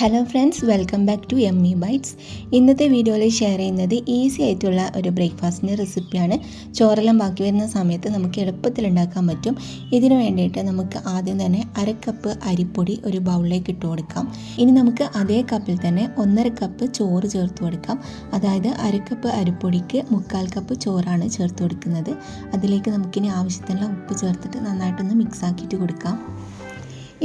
Hello friends welcome back to M E bytes ഇന്നത്തെ വീഡിയോയിൽ share ചെയ്യുന്നത് ഈസി ആയിട്ടുള്ള ഒരു ബ്രേക്ക്ഫാസ്റ്റിന്റെ റെസിപ്പിയാണ് ചോറെല്ലാം ബാക്കി വരുന്ന സമയത്ത് നമുക്ക് എളുപ്പത്തിൽ ഉണ്ടാക്കാൻ പറ്റും. ഇതിനു വേണ്ടിയിട്ട് നമുക്ക് ആദ്യം തന്നെ അര കപ്പ് അരിപ്പൊടി ഒരു ബൗളിലേക്ക് ഇട്ട് കൊടുക്കാം. ഇനി നമുക്ക് അതേ കപ്പിൽ തന്നെ ഒന്നര കപ്പ് ചോറ് ചേർത്ത് കൊടുക്കാം. അതായത് അര കപ്പ് അരിപ്പൊടിക്ക് മുക്കാൽ കപ്പ് ചോറാണ് ചേർത്ത് കൊടുക്കുന്നത്. അതിലേക്ക് നമുക്കിനി ആവശ്യത്തിനുള്ള ഉപ്പ് ചേർത്തിട്ട് നന്നായിട്ടൊന്ന് മിക്സ് ആക്കിയിട്ട് കൊടുക്കാം.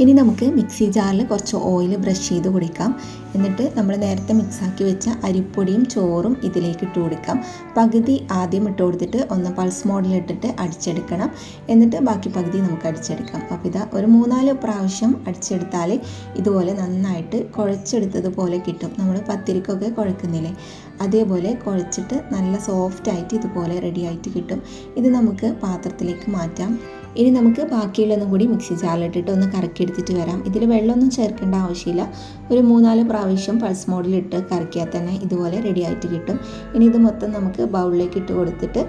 ഇനി നമുക്ക് മിക്സി ജാറിൽ കുറച്ച് ഓയിൽ ബ്രഷ് ചെയ്ത് കൊടുക്കാം. എന്നിട്ട് നമ്മൾ നേരത്തെ മിക്സാക്കി വെച്ച അരിപ്പൊടിയും ചോറും ഇതിലേക്ക് ഇട്ട് കൊടുക്കാം. പകുതി ആദ്യം ഇട്ട് കൊടുത്തിട്ട് ഒന്ന് പൾസ് മോഡിൽ ഇട്ടിട്ട് അടിച്ചെടുക്കണം. എന്നിട്ട് ബാക്കി പകുതി നമുക്ക് അടിച്ചെടുക്കാം. അപ്പോൾ ഇതാ ഒരു മൂന്നാൽ പ്രാവശ്യം അടിച്ചെടുത്താൽ ഇതുപോലെ നന്നായിട്ട് കുഴച്ചെടുത്തതുപോലെ കിട്ടും. നമ്മൾ പത്തിരിക്കൊക്കെ കുഴക്കുന്നില്ലേ? അതേപോലെ കുഴച്ചിട്ട് നല്ല സോഫ്റ്റായിട്ട് ഇതുപോലെ റെഡിയായിട്ട് കിട്ടും. ഇത് നമുക്ക് പാത്രത്തിലേക്ക് മാറ്റാം. ഇനി നമുക്ക് ബാക്കിയുള്ളതും കൂടി മിക്സി ജാറിലിട്ടിട്ട് ഒന്ന് കറക്കി എടുത്തിട്ട് വരാം. ഇതിൽ വെള്ളമൊന്നും ചേർക്കേണ്ട ആവശ്യമില്ല. ഒരു മൂന്നാൽ പ്രാവശ്യം പൾസ് മോഡിലിട്ട് കറക്കിയാൽ തന്നെ ഇതുപോലെ റെഡി ആയിട്ട് കിട്ടും. ഇനി ഇത് മൊത്തം നമുക്ക് ബൗളിലേക്ക് ഇട്ട് കൊടുത്തിട്ട്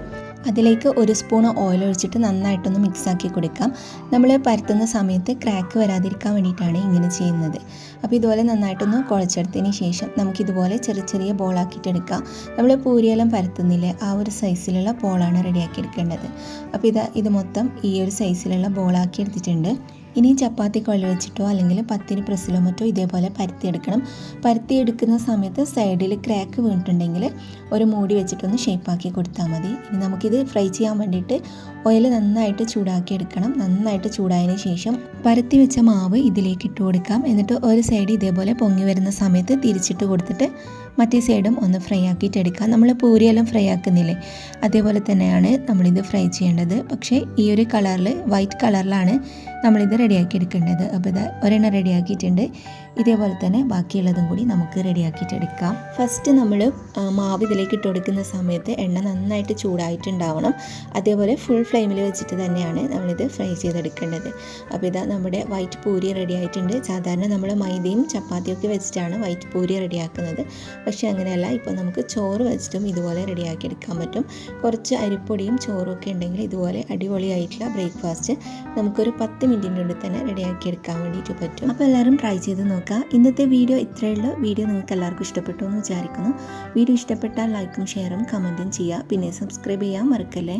അതിലേക്ക് ഒരു സ്പൂൺ ഓയിൽ ഒഴിച്ചിട്ട് നന്നായിട്ടൊന്ന് മിക്സാക്കി കൊടുക്കാം. നമ്മൾ പരത്തുന്ന സമയത്ത് ക്രാക്ക് വരാതിരിക്കാൻ വേണ്ടിയിട്ടാണ് ഇങ്ങനെ ചെയ്യുന്നത്. അപ്പോൾ ഇതുപോലെ നന്നായിട്ടൊന്ന് കുഴച്ചെടുത്തതിന് ശേഷം നമുക്കിതുപോലെ ചെറിയ ചെറിയ ബോളാക്കിയിട്ടെടുക്കാം നമ്മൾ പൂരിയെല്ലാം പരത്തുന്നില്ലേ ആ ഒരു സൈസിലുള്ള ബോളാണ് റെഡിയാക്കി എടുക്കേണ്ടത്. അപ്പോൾ ഇത് ഇത് മൊത്തം ഈ ഒരു സൈസിലുള്ള ബോളാക്കി എടുത്തിട്ടുണ്ട്. ഇനി ചപ്പാത്തി കൊള്ള വെച്ചിട്ടോ അല്ലെങ്കിൽ പത്തിരി പ്രസ്സിലോ മറ്റോ ഇതേപോലെ പരത്തിയെടുക്കണം. പരത്തിയെടുക്കുന്ന സമയത്ത് സൈഡിൽ ക്രാക്ക് വീണിട്ടുണ്ടെങ്കിൽ ഒരു മൂടി വെച്ചിട്ടൊന്ന് ഷേപ്പാക്കി കൊടുത്താൽ മതി. ഇനി നമുക്കിത് ഫ്രൈ ചെയ്യാൻ വേണ്ടിയിട്ട് ഓയിൽ നന്നായിട്ട് ചൂടാക്കി എടുക്കണം. നന്നായിട്ട് ചൂടായതിന് ശേഷം പരത്തി വെച്ച മാവ് ഇതിലേക്ക് ഇട്ട് കൊടുക്കാം. എന്നിട്ട് ഒരു സൈഡ് ഇതേപോലെ പൊങ്ങി വരുന്ന സമയത്ത് തിരിച്ചിട്ട് കൊടുത്തിട്ട് മറ്റേ സൈഡും ഒന്ന് ഫ്രൈ ആക്കിയിട്ട് എടുക്കാം. നമ്മൾ പൂരിയെല്ലാം ഫ്രൈ ആക്കുന്നില്ലേ? അതേപോലെ തന്നെയാണ് നമ്മളിത് ഫ്രൈ ചെയ്യേണ്ടത്. പക്ഷേ ഈ ഒരു കളറിൽ വൈറ്റ് കളറിലാണ് നമ്മളിത് റെഡിയാക്കി എടുക്കേണ്ടത് അപ്പോൾ ഇത് ഒരെണ്ണം റെഡിയാക്കിയിട്ടുണ്ട്. ഇതേപോലെ തന്നെ ബാക്കിയുള്ളതും കൂടി നമുക്ക് റെഡിയാക്കിയിട്ട് എടുക്കാം ഫസ്റ്റ് നമ്മൾ മാവ് ഇതിലേക്ക് ഇട്ട് കൊടുക്കുന്ന സമയത്ത് എണ്ണ നന്നായിട്ട് ചൂടായിട്ടുണ്ടാവണം. അതേപോലെ ഫുൾ ഫ്ലെയിമിൽ വെച്ചിട്ട് തന്നെയാണ് നമ്മളിത് ഫ്രൈ ചെയ്തെടുക്കേണ്ടത്. അപ്പോൾ ഇതാ നമ്മുടെ വൈറ്റ് പൂരി റെഡി ആയിട്ടുണ്ട് സാധാരണ നമ്മൾ മൈദയും ചപ്പാത്തിയും ഒക്കെ വെച്ചിട്ടാണ് വൈറ്റ് പൂരി റെഡിയാക്കുന്നത്. പക്ഷേ അങ്ങനെയല്ല ഇപ്പോൾ നമുക്ക് ചോറ് വെച്ചിട്ടും ഇതുപോലെ റെഡിയാക്കി എടുക്കാൻ പറ്റും. കുറച്ച് അരിപ്പൊടിയും ചോറും ഒക്കെ ഉണ്ടെങ്കിൽ ഇതുപോലെ അടിപൊളിയായിട്ടുള്ള ബ്രേക്ക്ഫാസ്റ്റ് നമുക്കൊരു പത്ത് മിനിറ്റിന്റെ ഉള്ളിൽ തന്നെ റെഡിയാക്കി എടുക്കാൻ വേണ്ടിയിട്ട് പറ്റും. അപ്പോൾ എല്ലാവരും ട്രൈ ചെയ്ത് നോക്കുക. ഇന്നത്തെ വീഡിയോ ഇത്രയേ ഉള്ളൂ. വീഡിയോ നിങ്ങൾക്ക് എല്ലാവർക്കും ഇഷ്ടപ്പെട്ടു എന്ന് വിചാരിക്കുന്നു. വീഡിയോ ഇഷ്ടപ്പെട്ടാൽ ലൈക്കും ഷെയറും കമന്റും ചെയ്യുക. പിന്നെ സബ്സ്ക്രൈബ് ചെയ്യാൻ മറക്കല്ലേ?